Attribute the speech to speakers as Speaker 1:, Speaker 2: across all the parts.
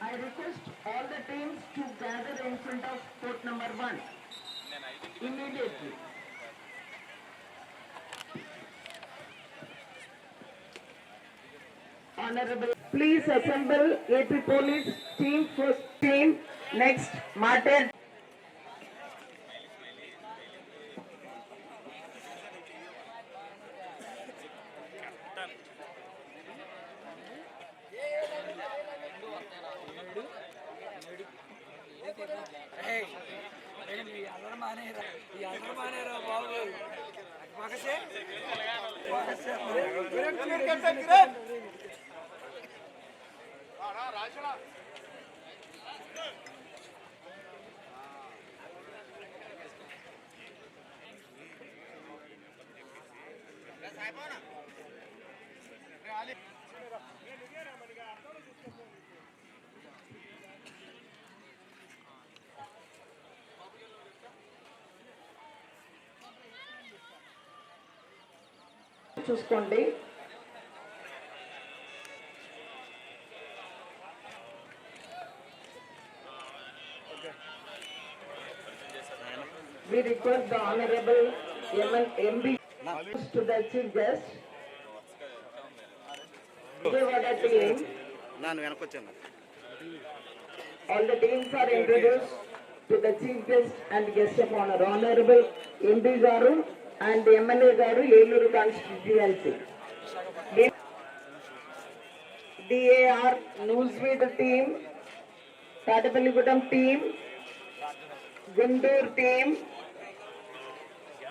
Speaker 1: I request all the teams to gather in front of court number one. Immediately. honorable please assemble AP police team first team next
Speaker 2: martyr బాబు
Speaker 1: చూసుకోండి We request the honorable MN MB to the chief guest. All the teams are introduced to the chief guest and guest of honor. Honorable MB garu and MLA garu Eluru constituency. DAR Newsweed team, Tadapalligudam team, Gundur team,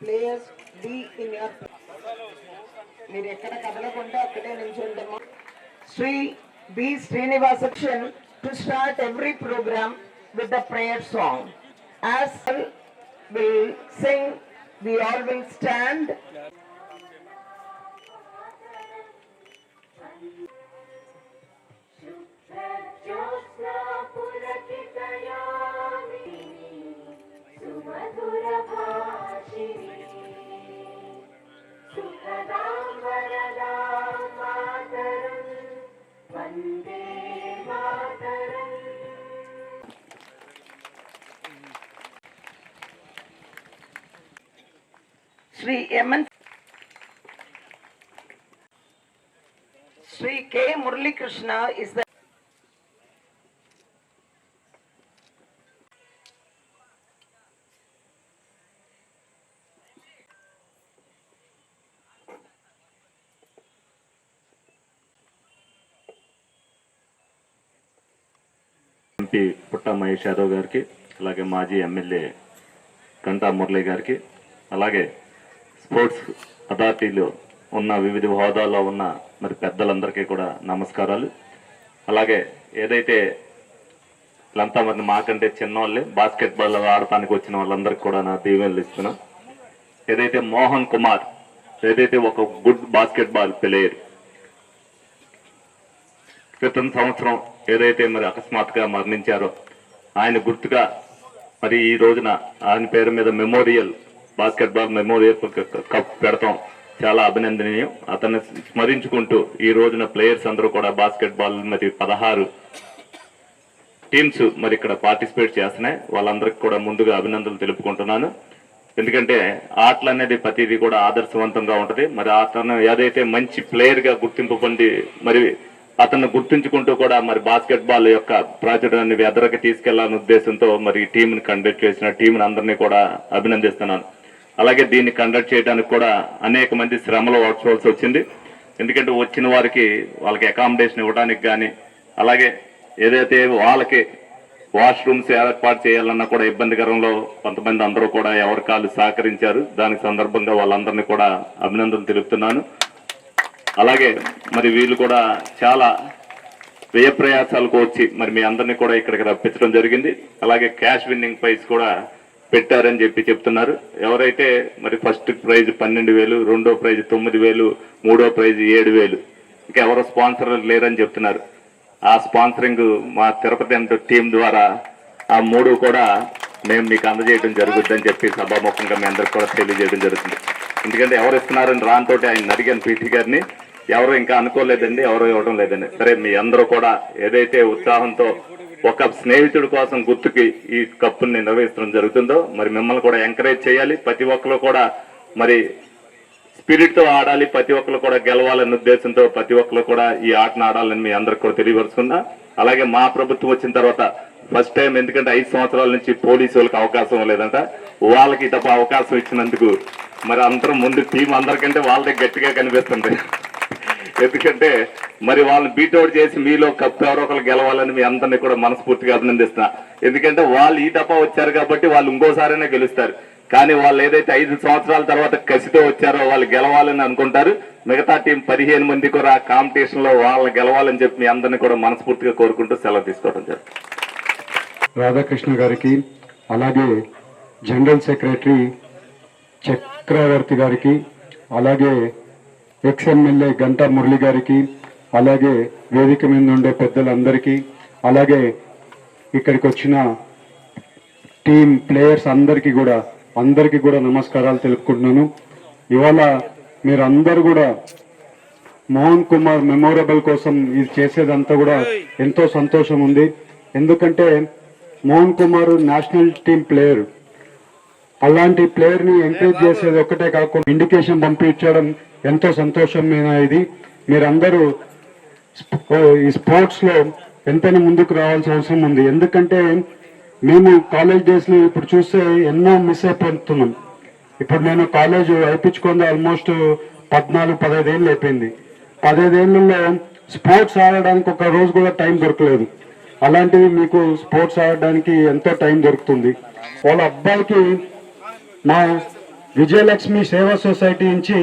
Speaker 1: Players be in your మీరు ఎక్కడ కదలకుండా అక్కడే నిల్చుంటాము Shri B Srinivasa to start every program with the prayer song
Speaker 3: as will sing we all will stand Shri
Speaker 1: M N Shri K Muralikrishna is the
Speaker 4: MP Putta Mahesh Yadav గారికి అలాగే మాజీ MLA కంటా మురళి గారికి అలాగే sports అథారిటీలో ఉన్న వివిధ హోదాలో ఉన్న మరి పెద్దలందరికీ కూడా నమస్కారాలు. అలాగే ఏదైతే వీళ్ళంతా మరి మాకంటే చిన్నవాళ్ళే బాస్కెట్బాల్ ఆడటానికి వచ్చిన వాళ్ళందరికీ కూడా నా దీవెనలు ఇస్తున్నా. ఏదైతే మోహన్ కుమార్ ఏదైతే ఒక గుడ్ బాస్కెట్బాల్ ప్లేయర్ క్రితం సంవత్సరం ఏదైతే మరి అకస్మాత్తుగా మరణించారో ఆయన గుర్తుగా మరి ఈ రోజున ఆయన పేరు మీద memorial basketball memorial cup పెడతాం. చాలా అభినందనీయం. అతన్ని స్మరించుకుంటూ ఈ రోజున ప్లేయర్స్ అందరూ కూడా బాస్కెట్ బాల్ మరి పదహారు టీమ్స్ మరి ఇక్కడ పార్టిసిపేట్ చేస్తున్నాయి. వాళ్ళందరికీ కూడా ముందుగా అభినందనలు తెలుపుకుంటున్నాను. ఎందుకంటే ఆటలు అనేది ప్రతిదీ కూడా ఆదర్శవంతంగా ఉంటది. మరి అతను ఏదైతే మంచి ప్లేయర్గా గుర్తింపు పొంది మరి అతన్ని గుర్తుంచుకుంటూ కూడా మరి బాస్కెట్ బాల్ యొక్క ప్రాచుర్యాన్ని ఎదరకు తీసుకెళ్ళాలనే ఉద్దేశంతో మరి ఈ టీంని కండక్ట్ చేసిన టీంని అందరినీ కూడా అభినందిస్తున్నాను. అలాగే దీన్ని కండక్ట్ చేయడానికి కూడా అనేక మంది శ్రమలు ఓడ్చుకోవాల్సి వచ్చింది. ఎందుకంటే వచ్చిన వారికి వాళ్ళకి అకామిడేషన్ ఇవ్వడానికి కానీ అలాగే ఏదైతే వాళ్ళకి వాష్రూమ్స్ ఏర్పాటు చేయాలన్నా కూడా ఇబ్బందికరంలో కొంతమంది అందరూ కూడా ఎవరి కాళ్ళు సహకరించారు. దానికి సందర్భంగా వాళ్ళందరినీ కూడా అభినందనలు తెలుపుతున్నాను. అలాగే మరి వీళ్ళు కూడా చాలా వ్యయ ప్రయాసాలకు వచ్చి మరి మీ అందరినీ కూడా ఇక్కడికి రప్పించడం జరిగింది. అలాగే క్యాష్ విన్నింగ్ ప్రైజ్ కూడా పెట్టారని చెప్పి చెప్తున్నారు. ఎవరైతే మరి ఫస్ట్ ప్రైజ్ పన్నెండు వేలు రెండో ప్రైజ్ తొమ్మిది వేలు మూడో ప్రైజ్ ఏడు వేలు ఇంకా ఎవరో స్పాన్సర్ లేరని చెప్తున్నారు. ఆ స్పాన్సరింగ్ మా తిరుపతి అంటూ టీం ద్వారా ఆ మూడు కూడా మేము మీకు అందజేయడం జరుగుతుందని చెప్పి సభాముఖంగా మీ అందరికి కూడా తెలియజేయడం జరుగుతుంది. ఎందుకంటే ఎవరు ఇస్తున్నారని రానితోటి ఆయన అడిగాను పీటీ గారిని. ఎవరు ఇంకా అనుకోలేదండి ఎవరు ఇవ్వడం లేదండి. సరే మీ అందరూ కూడా ఏదైతే ఉత్సాహంతో ఒక స్నేహితుడి కోసం గుర్తుకి ఈ కప్పుని నిర్వహించడం జరుగుతుందో మరి మిమ్మల్ని కూడా ఎంకరేజ్ చేయాలి. ప్రతి ఒక్కరు కూడా మరి స్పిరిట్తో ఆడాలి ప్రతి ఒక్కరు కూడా గెలవాలనే ఉద్దేశంతో ప్రతి ఒక్కరు కూడా ఈ ఆటను ఆడాలని మీ అందరికి కూడా తెలియపరుచుకున్నా అలాగే మా ప్రభుత్వం వచ్చిన తర్వాత ఫస్ట్ టైం ఎందుకంటే ఐదు సంవత్సరాల నుంచి పోలీసు వాళ్ళకి అవకాశం లేదంట. వాళ్ళకి తప్ప అవకాశం ఇచ్చినందుకు మరి అందరం ముందు టీం అందరికంటే వాళ్ళదే గట్టిగా కనిపిస్తుంది ఎందుకంటే మరి వాళ్ళని బీట్అవుట్ చేసి మీలో కప్పు ఎవరో ఒకరు గెలవాలని మీ అందరినీ కూడా మనస్ఫూర్తిగా అభినందిస్తున్నా. ఎందుకంటే వాళ్ళు ఈ దఫా వచ్చారు కాబట్టి వాళ్ళు ఇంకోసారైనా గెలుస్తారు. కానీ వాళ్ళు ఏదైతే ఐదు సంవత్సరాల తర్వాత కసితో వచ్చారో వాళ్ళు గెలవాలని అనుకుంటారు. మిగతా టీం పదిహేను మంది కూడా కాంపిటీషన్లో వాళ్ళని గెలవాలని చెప్పి మీ అందరినీ కూడా మనస్ఫూర్తిగా కోరుకుంటూ సెలవు తీసుకోవడం జరుగుతుంది.
Speaker 5: రాధాకృష్ణ గారికి అలాగే జనరల్ సెక్రటరీ చక్రవర్తి గారికి అలాగే ఎక్స్ ఎమ్మెల్యే గంటా మురళి గారికి అలాగే వేదిక మీద ఉండే పెద్దలందరికీ అలాగే ఇక్కడికి వచ్చిన టీం ప్లేయర్స్ అందరికీ కూడా అందరికీ కూడా నమస్కారాలు తెలుపుకుంటున్నాను. ఇవాళ మీరందరూ కూడా మోహన్ కుమార్ మెమోరబుల్ కోసం ఇది చేసేదంతా కూడా ఎంతో సంతోషం ఉంది. ఎందుకంటే Mohan Kumar national team player. అలాంటి ప్లేయర్ని ఎంకరేజ్ చేసేది ఒక్కటే కాకుండా ఇండికేషన్ పంపించడం ఎంతో సంతోషమైన ఇది. మీరందరూ ఈ స్పోర్ట్స్లో ఎంతైనా ముందుకు రావాల్సిన అవసరం ఉంది. ఎందుకంటే మేము కాలేజ్ డేస్లో ఇప్పుడు చూస్తే ఎన్నో మిస్ అయిపోతున్నాం. ఇప్పుడు నేను కాలేజ్ అయిపించుకుంది ఆల్మోస్ట్ పద్నాలుగు పదహైదేళ్ళు అయిపోయింది. పదహైదేళ్ళలో స్పోర్ట్స్ ఆడడానికి ఒక రోజు కూడా టైం దొరకలేదు. అలాంటివి మీకు స్పోర్ట్స్ ఆడడానికి ఎంతో టైం దొరుకుతుంది. వాళ్ళ అబ్బాయికి మా విజయలక్ష్మి సేవా సొసైటీ నుంచి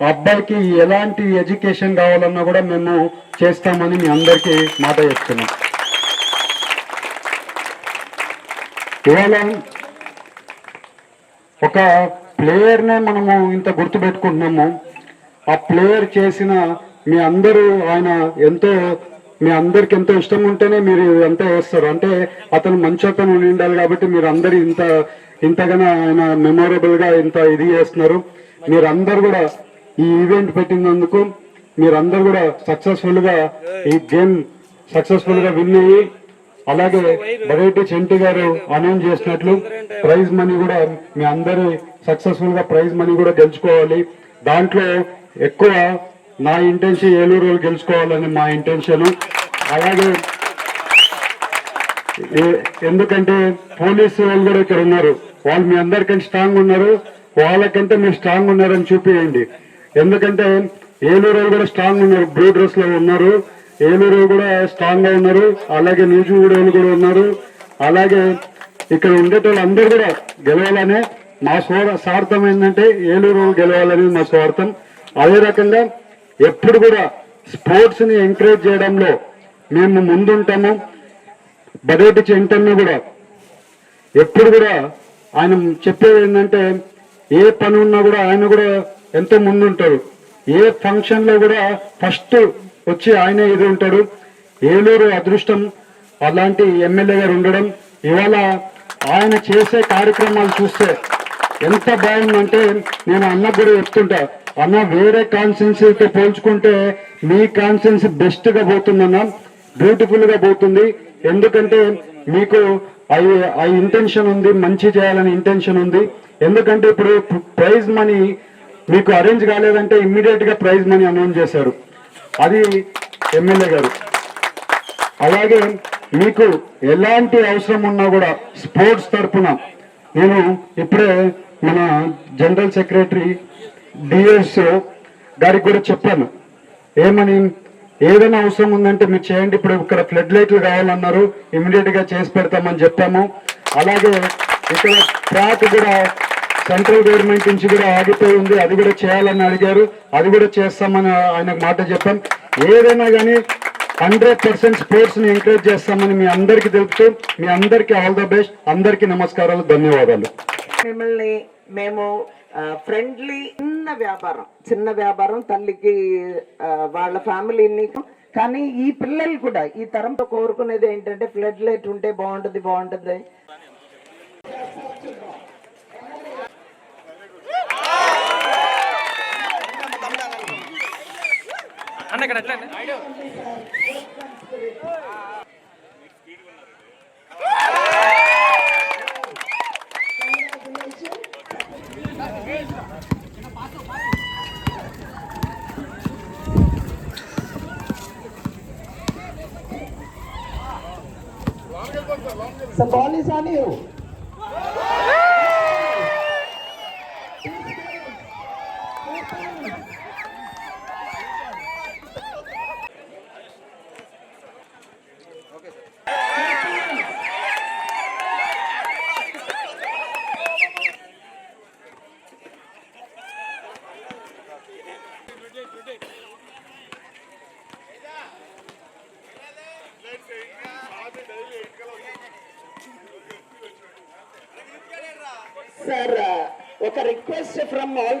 Speaker 5: అబ్బాయికి ఎలాంటి ఎడ్యుకేషన్ కావాలన్నా కూడా మేము చేస్తామని మీ అందరికీ మాట చెప్తున్నాం. ఇవాళ ఒక ప్లేయర్నే మనము ఇంత గుర్తు పెట్టుకుంటున్నాము. ఆ ప్లేయర్ చేసిన మీ అందరూ ఆయన ఎంతో మీ అందరికి ఎంతో ఇష్టం ఉంటేనే మీరు ఎంత వేస్తారు అంటే అతను మంచి అతను ఉండాలి కాబట్టి మీరు అందరు ఇంత ఇంతగానో ఆయన మెమొరబుల్గా ఇంత ఇది చేస్తున్నారు. మీరందరూ కూడా ఈ ఈవెంట్ పెట్టినందుకు మీరందరూ కూడా సక్సెస్ఫుల్గా ఈ గేమ్ సక్సెస్ఫుల్గా విన్ అయ్యి అలాగే బరేటి చెంటి గారు అనౌన్స్ చేసినట్లు ప్రైజ్ మనీ కూడా మీ అందరి సక్సెస్ఫుల్గా ప్రైజ్ మనీ కూడా గెలుచుకోవాలి. దాంట్లో ఎక్కువ నా ఇంటెన్షన్ ఏలూరు గెలుచుకోవాలని మా ఇంటెన్షన్ అలాగే ఎందుకంటే పోలీసు వాళ్ళు కూడా ఇక్కడ ఉన్నారు. వాళ్ళు మీ అందరికంటే స్ట్రాంగ్ ఉన్నారు. వాళ్ళకంటే మీరు స్ట్రాంగ్ ఉన్నారని చూపియండి. ఎందుకంటే ఏలూరు కూడా స్ట్రాంగ్ ఉన్నారు. బ్లూ డ్రెస్లో ఉన్నారు. ఏలూరు కూడా స్ట్రాంగ్గా ఉన్నారు. అలాగే న్యూజిగూడ కూడా ఉన్నారు. అలాగే ఇక్కడ ఉండేటోళ్ళు అందరూ కూడా గెలవాలనే మా స్వార్ స్వార్థం ఏంటంటే ఏలూరు గెలవాలనేది మా స్వార్థం. అదే రకంగా ఎప్పుడు కూడా స్పోర్ట్స్ని ఎంకరేజ్ చేయడంలో మేము ముందుంటాము. బడేటి చెంటన్న కూడా ఎప్పుడు కూడా ఆయన చెప్పేది ఏంటంటే ఏ పని ఉన్నా కూడా ఆయన కూడా ఎంతో ముందుంటాడు ఏ ఫంక్షన్లో కూడా ఫస్ట్ వచ్చి ఆయన ఇది ఉంటాడు. ఏలూరు అదృష్టం. అలాంటి ఎమ్మెల్యే గారు ఉండడం. ఇవాళ ఆయన చేసే కార్యక్రమాలు చూస్తే ఎంత బాగుందంటే నేను అన్న కూడా చెప్తుంటా. అన్న వేరే కాన్స్టెన్సీతో పోల్చుకుంటే మీ కాన్స్టెన్సీ బెస్ట్గా పోతుందన్న బ్యూటిఫుల్గా పోతుంది. ఎందుకంటే మీకు ఆ ఇంటెన్షన్ ఉంది మంచి చేయాలని ఇంటెన్షన్ ఉంది. ఎందుకంటే ఇప్పుడు ప్రైజ్ మనీ మీకు అరేంజ్ కాలేదంటే ఇమ్మీడియట్గా ప్రైజ్ మనీ అనౌన్స్ చేశారు. అది ఎమ్మెల్యే గారు. అలాగే మీకు ఎలాంటి అవసరం ఉన్నా కూడా స్పోర్ట్స్ తరఫున నేను ఇప్పుడే మన జనరల్ సెక్రటరీ డిఎస్ గారికి కూడా చెప్పాను. ఏమని? ఏదైనా అవసరం ఉందంటే మీరు చేయండి. ఇప్పుడు ఇక్కడ ఫ్లడ్ లైట్లు కావాలన్నారు ఇమీడియట్గా చేసి పెడతామని చెప్పాము. అలాగే ఇక్కడ ట్రాక్ కూడా సెంట్రల్ గవర్నమెంట్ నుంచి కూడా ఆగిపోయి ఉంది. అది కూడా చేయాలని అడిగారు. అది కూడా చేస్తామని ఆయనకు మాట చెప్పాం. ఏదైనా కానీ హండ్రెడ్ పర్సెంట్ స్పోర్ట్స్ని ఎంకరేజ్ చేస్తామని మీ అందరికి తెలుపుతూ మీ అందరికి ఆల్ ద బెస్ట్. అందరికి నమస్కారాలు ధన్యవాదాలు.
Speaker 1: మిమ్మల్ని మేము ఫ్రెండ్లీ చిన్న వ్యాపారం చిన్న వ్యాపారం తల్లికి వాళ్ళ ఫ్యామిలీని. కానీ ఈ పిల్లలు కూడా ఈ తరంతో కోరుకునేది ఏంటంటే ఫ్లడ్ లైట్ ఉంటే బాగుంటుంది బాగుంటుంది.
Speaker 2: అన్న ఇక్కడ ఎట్లా అండి?
Speaker 1: The ball is on you. Sir ఒక రిక్వెస్ట్ ఫ్రమ్ ఆల్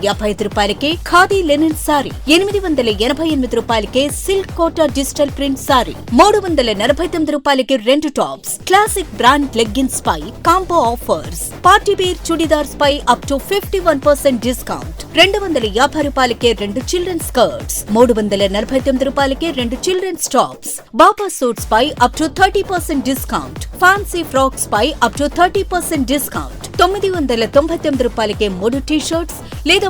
Speaker 6: యాభై ఐదు రూపాయలకే ఖాదీ లెనిన్ సారీ ఎనిమిది వందల ఎనభై ఎనిమిది రూపాయలకే silk Kota digital print sari మూడు వందల నలభై తొమ్మిది రూపాయలకి రెండు tops classic brand leggings pi combo offers. Party wear churidars pi up to fifty one percent discount. రెండు వందల యాభై రూపాయలకే రెండు చిల్డ్రన్ స్కర్ట్స్ మూడు వందల నలభై తొమ్మిది రూపాయలకే రెండు children's tops. Baba suits pi up to thirty percent discount. Fancy frocks pi up to thirty percent discount. తొమ్మిది వందల తొంభై తొమ్మిది రూపాయలకే మూడు టీ షర్ట్స్ లేదా